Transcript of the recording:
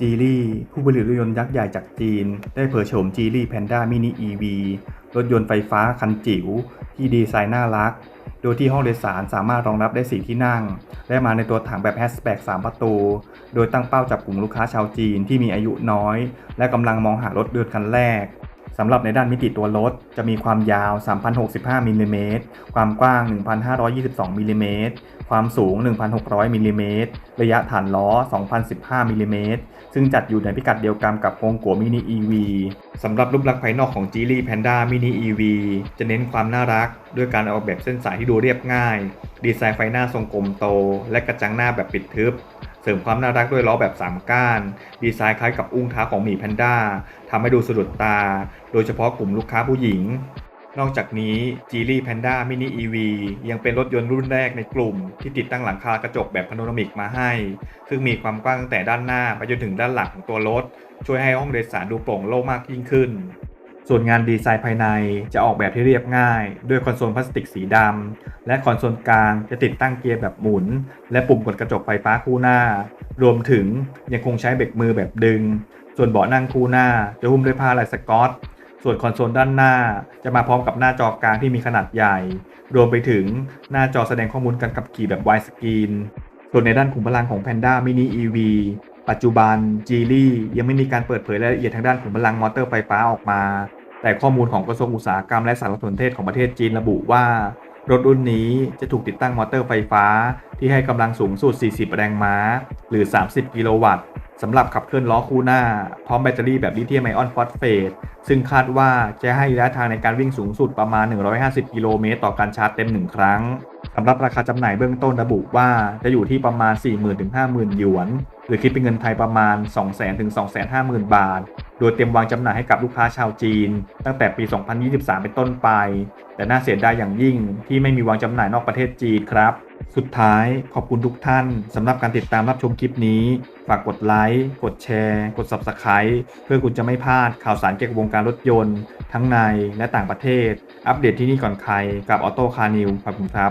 จีลี่ผู้ผลิตรถยนต์ยักษ์ใหญ่จากจีน ได้เผยโฉมจีลี่แพนด้ามินิ EV รถยนต์ไฟฟ้าคันจิ๋วที่ดีไซน์น่ารัก โดยที่ห้องโดยสารสามารถรองรับได้ 4 ที่นั่ง และมาในตัวถังแบบแฮชแบ็ก3ประตู โดยตั้งเป้าจับกลุ่มลูกค้าชาวจีนที่มีอายุน้อย และกำลังมองหารถเดินคันแรก สำหรับในด้านมิติตัวรถ จะมีความยาว 3,065มิลลิเมตรความกว้าง 1,522มิลลิเมตรความสูง 1,600มิลลิเมตรระยะฐานล้อ 2,015มิลลิเมตรซึ่งจัดอยู่ในพิกัดเดียวกันกับโกงกัวมินิ EV สำหรับรูปลักษณ์ภายนอกของ g ี l ี Panda Mini EV จะเน้นความน่ารัก ด้วยการออกแบบเส้นสายที่ดูเรียบง่าย ดีไซน์ไฟหน้าทรงกลมโต และกระจังหน้าแบบปิดทึบ เสริมความน่ารักด้วยล้อแบบ 3 ก้าน ดีไซน์คล้ายกับอุ้งเท้าของหมีแพนด้าทำให้ดูสะดุดตา โดยเฉพาะกลุ่มลูกค้าผู้หญิง นอกจากนี้ g ี l ี Panda Mini EV ยังเป็นรถยนต์รุ่นแรกในกลุ่ม ที่ติดตั้งหลังคากระจกแบบพาโนรามิกมาให้ ซึ่งมีความกว้างตั้งแต่ด้านหน้าไปจนถึงด้านหลังของตัวรถ ช่วยให้ห้องโดยสารดูโปร่งโล่งมากยิ่งขึ้น ส่วนงานดีไซน์ภายในจะออกแบบที่เรียบง่าย ด้วยคอนโซลพลาสติกสีดำและคอนโซลกลางจะติดตั้งเกียร์แบบหมุน และปุ่มกดกระจกไฟฟ้าคู่หน้า รวมถึงยังคงใช้เบรกมือแบบดึง ส่วนเบาะนั่งคู่หน้า จะหุ้มด้วยผ้าลายสกอต ส่วนคอนโซลด้านหน้า จะมาพร้อมกับหน้าจอกลางที่มีขนาดใหญ่ รวมไปถึงหน้าจอแสดงข้อมูลการขับขี่แบบไวสกรีนส่วนในด้านขุมพลังของ Panda Mini EV ปัจจุบัน g ี l ียังไม่มีการเปิดเผยรายละเอียดทางด้านขุมพลังมอเตอร์ไฟฟ้าออกมา แต่ข้อมูลของกระทรวงอุตสาหกรรมและสารสนเทศของประเทศจีนระบุว่า รถรุ่นนี้จะถูกติดตั้งมอเตอร์ไฟฟ้า ที่ให้กำลังสูงสุด 40 แรงม้า หรือ 30 กิโลวัตต์สำหรับขับเคลื่อนล้อคู่หน้า พร้อมแบตเตอรี่แบบลิเธียมไอออนฟอสเฟตซึ่งคาดว่าจะให้ระยะทางในการวิ่งสูงสุดประมาณ 150 กิโลเมตรต่อการชาร์จเต็ม 1 ครั้งสำหรับราคาจำหน่ายเบื้องต้นระบุว่าจะอยู่ที่ประมาณ 40,000-50,000 หยวน หรือคิดเป็นเงินไทยประมาณ 200,000ถึง250,000 บาท โดยเตรียมวางจำหน่ายให้กับลูกค้าชาวจีน ตั้งแต่ปี 2023 เป็นต้นไป แต่น่าเสียดายอย่างยิ่งที่ไม่มีวางจำหน่ายนอกประเทศจีนครับ สุดท้ายขอบคุณทุกท่านสำหรับการติดตามรับชมคลิปนี้ ฝากกดไลค์ กดแชร์ กด Subscribe เพื่อคุณจะไม่พลาดข่าวสารเกี่ยวกับวงการรถยนต์ ทั้งในและต่างประเทศ อัปเดตที่นี่ก่อนใครกับออโต้คาร์นิวขอบคุณครับ